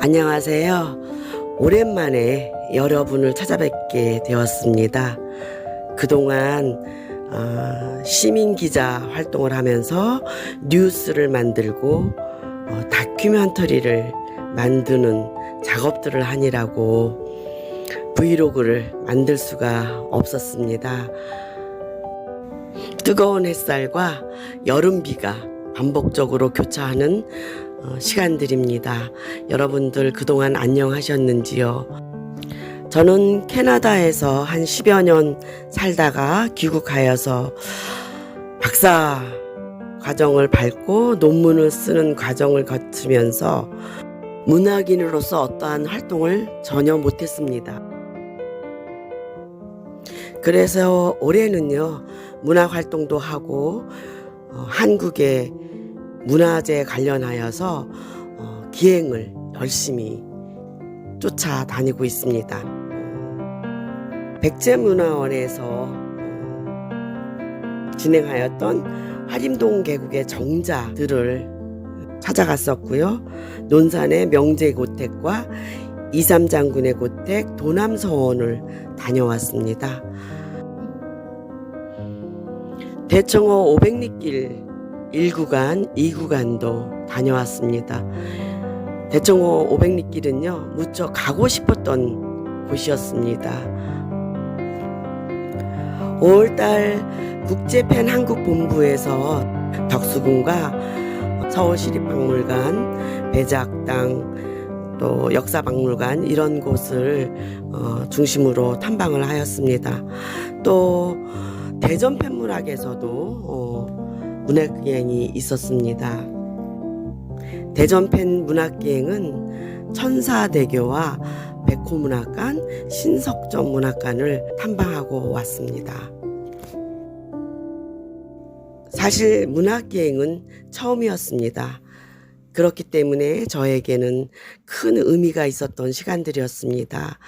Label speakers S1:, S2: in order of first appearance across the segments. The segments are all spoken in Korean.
S1: 안녕하세요. 오랜만에 여러분을 찾아뵙게 되었습니다. 그동안 어, 시민 기자 활동을 하면서 뉴스를 만들고 어, 다큐멘터리를 만드는 작업들을 하느라고 브이로그를 만들 수가 없었습니다. 뜨거운 햇살과 여름 비가 반복적으로 교차하는 어, 시간들입니다. 여러분들 그동안 안녕하셨는지요? 저는 캐나다에서 한 10여 년 살다가 귀국하여서 박사 과정을 밟고 논문을 쓰는 과정을 거치면서 문학인으로서 어떠한 활동을 전혀 못했습니다. 그래서 올해는요, 문학 활동도 하고, 어, 한국의 문화재 관련하여서 어, 기행을 열심히 쫓아다니고 있습니다. 백제문화원에서 어, 진행하였던 화림동 계곡의 정자들을 찾아갔었고요. 논산의 명제 고택과 이삼 장군의 고택 도남서원을 다녀왔습니다. 대청호 500리길 1구간, 2구간도 다녀왔습니다. 대청호 500리길은요, 무척 가고 싶었던 곳이었습니다. 5월달 국제팬 한국본부에서 덕수궁과 서울시립박물관, 배작당, 또 역사박물관 이런 곳을 어, 중심으로 탐방을 하였습니다. 또 대전 팬문학에서도 어, 문학기행이 있었습니다. 대전 팬 문학기행은 천사대교와 백호문학관, 신석점 문학관을 탐방하고 왔습니다. 사실 문학기행은 처음이었습니다. 그렇기 때문에 저에게는 큰 의미가 있었던 시간들이었습니다.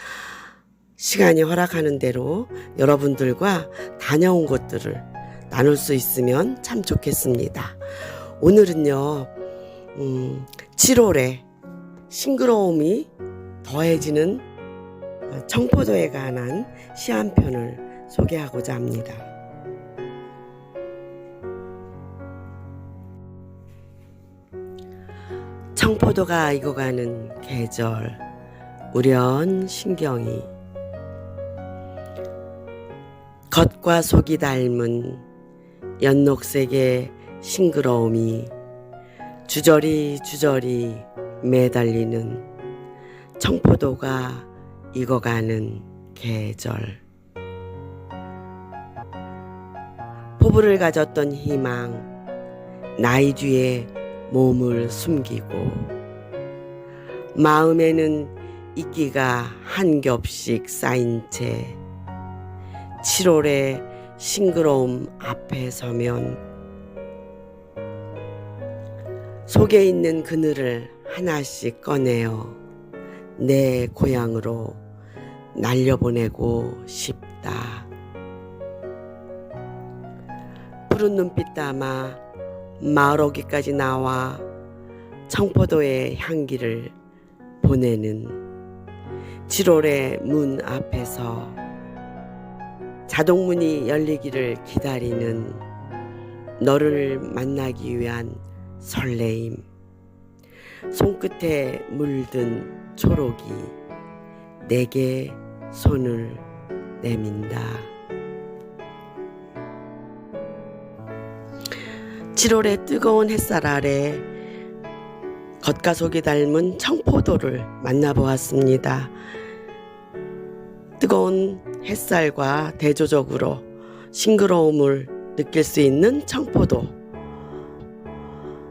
S1: 시간이 허락하는 대로 여러분들과 다녀온 곳들을 나눌 수 있으면 참 좋겠습니다. 오늘은요, 음, 7월에 싱그러움이 더해지는 청포도에 관한 시 한 편을 소개하고자 합니다. 청포도가 익어가는 계절, 우련 신경이 겉과 속이 닮은 연녹색의 싱그러움이 주저리 주저리 매달리는 청포도가 익어가는 계절. 포부를 가졌던 희망 나이 뒤에 몸을 숨기고 마음에는 이끼가 한 겹씩 쌓인 채 7월의 싱그러움 앞에 서면 속에 있는 그늘을 하나씩 꺼내어 내 고향으로 날려보내고 싶다. 푸른 눈빛 담아 마을오기까지 나와 청포도의 향기를 보내는 7월의 문 앞에서 자동문이 열리기를 기다리는 너를 만나기 위한 설레임. 손끝에 물든 초록이 내게 손을 내민다. 7월의 뜨거운 햇살 아래 겉과 속이 닮은 청포도를 만나보았습니다. 뜨거운 햇살과 대조적으로 싱그러움을 느낄 수 있는 청포도.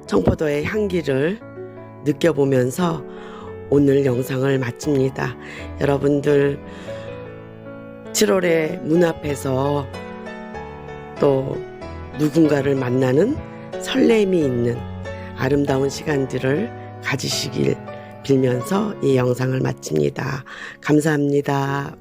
S1: 청포도의 향기를 느껴보면서 오늘 영상을 마칩니다. 여러분들 7월의 문 앞에서 또 누군가를 만나는 설렘이 있는 아름다운 시간들을 가지시길 빌면서 이 영상을 마칩니다. 감사합니다.